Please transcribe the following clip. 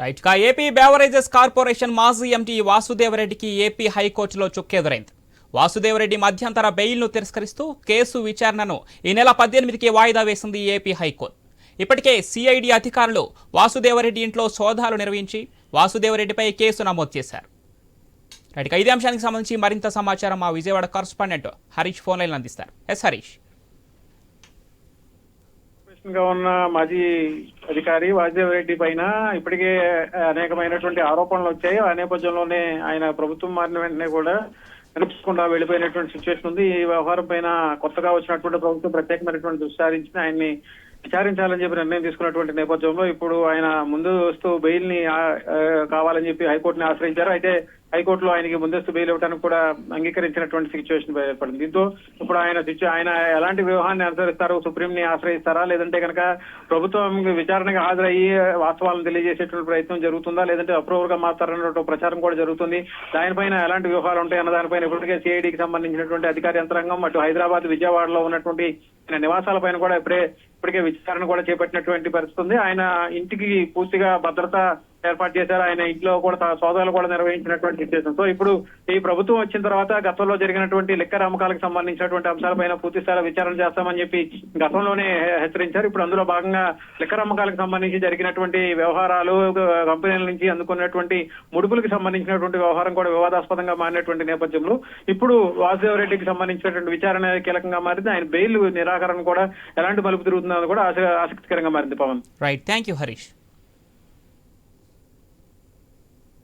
Right కా AP beverages corporation మాజీ MD వాసుదేవరెడ్డికి ఏపీ హైకోర్టులో చుక్కెదురైంది. వాసుదేవరెడ్డి మధ్యంతర బెయిల్ను తిరస్కరిస్తూ కేసు విచారణను ఈ నెల పద్దెనిమిదికి వాయిదా వేసింది ఏపీ హైకోర్టు. ఇప్పటికే సిఐడి అధికారులు వాసుదేవరెడ్డి ఇంట్లో సోదాలు నిర్వహించి వాసుదేవరెడ్డిపై కేసు నమోదు చేశారు. రైట్ ఇదే అంశానికి సంబంధించి మరింత సమాచారం మా Vijayawada correspondent Harish phone line అందిస్తారు. ఎస్ హరీష్. గా ఉన్న మాజీ అధికారి వాసుదేవ్ రెడ్డి పైన ఇప్పటికే అనేకమైనటువంటి ఆరోపణలు వచ్చాయి. ఆ నేపథ్యంలోనే ఆయన ప్రభుత్వం మారిన వెంటనే కూడా కనిపించకుండా వెళ్ళిపోయినటువంటి సిచ్యువేషన్ ఉంది. ఈ వ్యవహారం పైన కొత్తగా వచ్చినటువంటి ప్రభుత్వం ప్రత్యేకమైనటువంటి దృష్టి సారించి ఆయన్ని విచారించాలని చెప్పి నిర్ణయం తీసుకున్నటువంటి నేపథ్యంలో ఇప్పుడు ఆయన ముందు వస్తూ బెయిల్ని కావాలని చెప్పి హైకోర్టుని ఆశ్రయించారు. అయితే హైకోర్టులో ఆయనకి ముందస్తు బెయిల్ ఇవ్వడానికి కూడా అంగీకరించినటువంటి సిచ్యువేషన్ ఏర్పడింది. దీంతో ఇప్పుడు ఆయన ఆయన ఎలాంటి వ్యూహాన్ని అనుసరిస్తారు సుప్రీం ని ఆశ్రయిస్తారా? లేదంటే కనుక ప్రభుత్వం విచారణకు హాజరయ్యి వాస్తవాలను తెలియజేసేటువంటి ప్రయత్నం జరుగుతుందా? లేదంటే అప్రూవల్గా మారుతారన్నటువంటి ప్రచారం కూడా జరుగుతుంది. దానిపైన ఎలాంటి వ్యూహాలు ఉంటాయన్న దానిపైన ఇప్పటికే సిఐడికి సంబంధించినటువంటి అధికార యంత్రాంగం అటు హైదరాబాద్ విజయవాడలో ఉన్నటువంటి నివాసాల పైన కూడా ఇప్పుడే ఇప్పటికే విచారణ కూడా చేపట్టినటువంటి పరిస్థితి ఉంది. ఆయన ఇంటికి పూర్తిగా భద్రత ఏర్పాటు చేశారు. ఆయన ఇంట్లో కూడా సోదాలు కూడా నిర్వహించినటువంటి సిచ్యువేషన్ సో ఇప్పుడు ఈ ప్రభుత్వం వచ్చిన తర్వాత గతంలో జరిగినటువంటి లిక్కర్ అమ్మకాలకు సంబంధించినటువంటి అంశాలపైన పూర్తి స్థాయిలో విచారణ చేస్తామని చెప్పి గతంలోనే హెచ్చరించారు. ఇప్పుడు అందులో భాగంగా లిక్కర్ అమ్మకాలకు సంబంధించి జరిగినటువంటి వ్యవహారాలు కంపెనీల నుంచి అందుకున్నటువంటి ముడుపులకు సంబంధించినటువంటి వ్యవహారం కూడా వివాదాస్పదంగా మారినటువంటి నేపథ్యంలో ఇప్పుడు వాసుదేవ్ రెడ్డికి సంబంధించినటువంటి విచారణ కీలకంగా మారింది. ఆయన బెయిల్ నిరాకరణ కూడా ఎలాంటి మలుపు తిరుగుతుందని కూడా ఆసక్తికరంగా మారింది Pavan. Right thank you Harish